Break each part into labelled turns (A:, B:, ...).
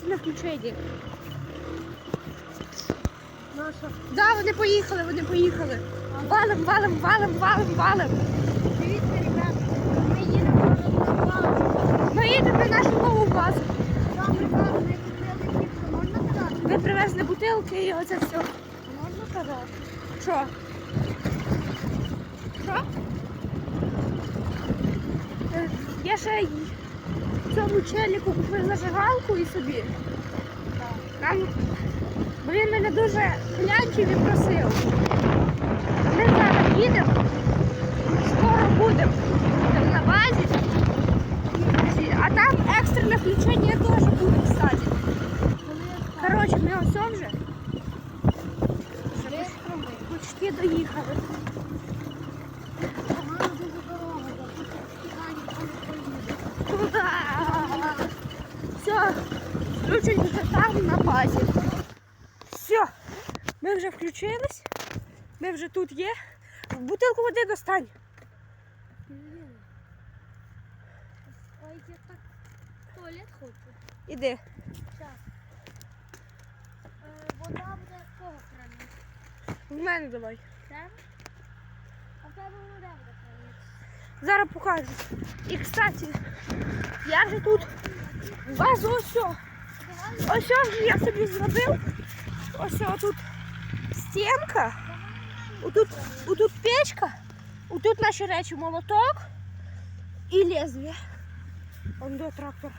A: екстрене включення.
B: Наша.
A: Да, вони поїхали, вони поїхали. Валим, валим, валим, валим, валим.
B: Дивіться, ребята, ми їдемо на базу.
A: Ми їдемо на нашу нову базу.
B: Там, ребята, ми купили піцу. Можна казати?
A: Ми привезли бутилки і оце все.
B: Можна казати?
A: Що? Що? Е, Я ще цьому челіку купив зажигалку і собі. Нам, бо він мене дуже клянчив і просив. Ми зараз їдемо, скоро будемо Будемо на базі. А там екстрене включення теж буде, кстати. Коротше, ми ось вже. Почти доїхали.
B: Погано дуже дорога, бо тут стікання, там не поїде.
A: Туда. Все, включень вже там на базі. Все, ми вже включились. Ми вже тут є. Бутилку води достань.
B: Ой, я так в туалет хочу.
A: Іди.
B: Е, Вода буде з кого крану?
A: В мене давай.
B: Тебе? А в тебе вода буде крану.
A: Зараз покажу. І кстати, я вже тут базу ось. о. Ось о вже я собі зробив. Ось о, тут стінка. Отут, отут печка. Отут наші речі молоток і лезвие. Он до трактор.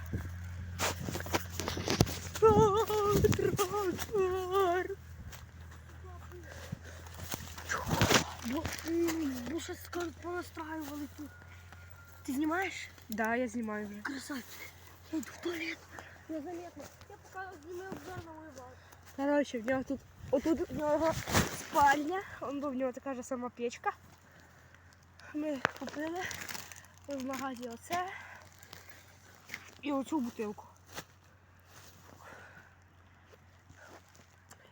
A: О, Трактор.
B: Бо, м, бо щось скажуть, понастраювали тут.
A: Ти знімаєш? Да, я знімаю вже.
B: Красавчик. Я йду в туалет. Незаметно. Я поки знімаю обзор на мою базу.
A: Коротше, в нього тут, отут в нього спальня, он був в нього така ж сама печка. Ми купили в магазі оце і оцю бутилку.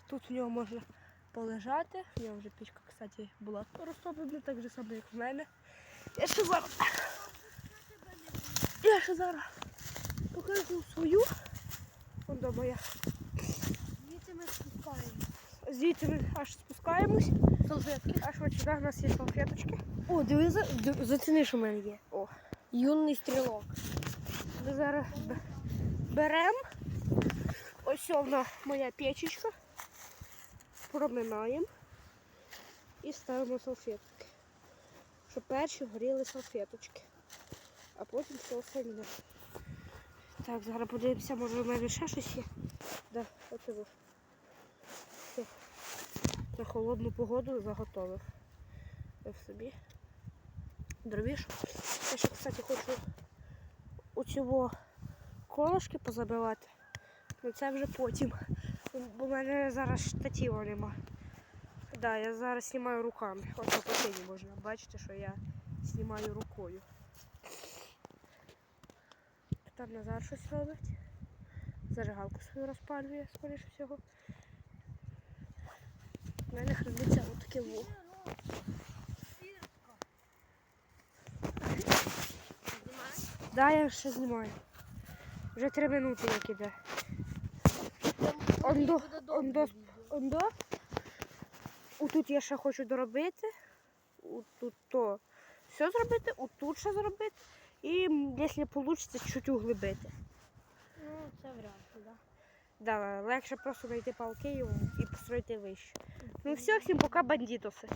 A: Тут в нього можна полежати. В нього вже пічка, кстати, була розтоплена, так же само, як в мене. Я ще зараз. Я ще зараз покажу свою. До моя.
B: Звідси ми спускаємо.
A: Звідси ми аж спускаємось.
B: Салфетки.
A: Аж ось сюди у нас є салфеточки.
B: О, диви, за- ди- заціни, що в мене є.
A: О,
B: Юний стрілок.
A: ми зараз б- беремо. Ось вона моя печечка. Проминаємо і ставимо салфетки. Щоб перші горіли салфеточки. А потім все остальне. Так, зараз подивимося, може в мене ще щось є. Да, оце во. Все. На холодну погоду заготовив. Я в собі. Дробіж. Я ще, кстати, хочу у цього колошки позабивати. Ну це вже потім. Бо в мене зараз штатива нема. Да, я зараз знімаю руками. От на можна бачити, що я знімаю рукою. Там Назар щось робить. Зажигалку свою розпалює, скоріше всього. У мене храниться отаке во. Да, я ще знімаю. Вже три минути як іде. Ондо, ондо, ондо. Отут я ще хочу доробити. Тут то все зробити, отут ще зробити. І якщо вийде, чуть углибити.
B: Ну, це вряд ли, да?
A: Да, легше просто знайти палки і, і построїти вище. Ну все, всім пока бандитоси.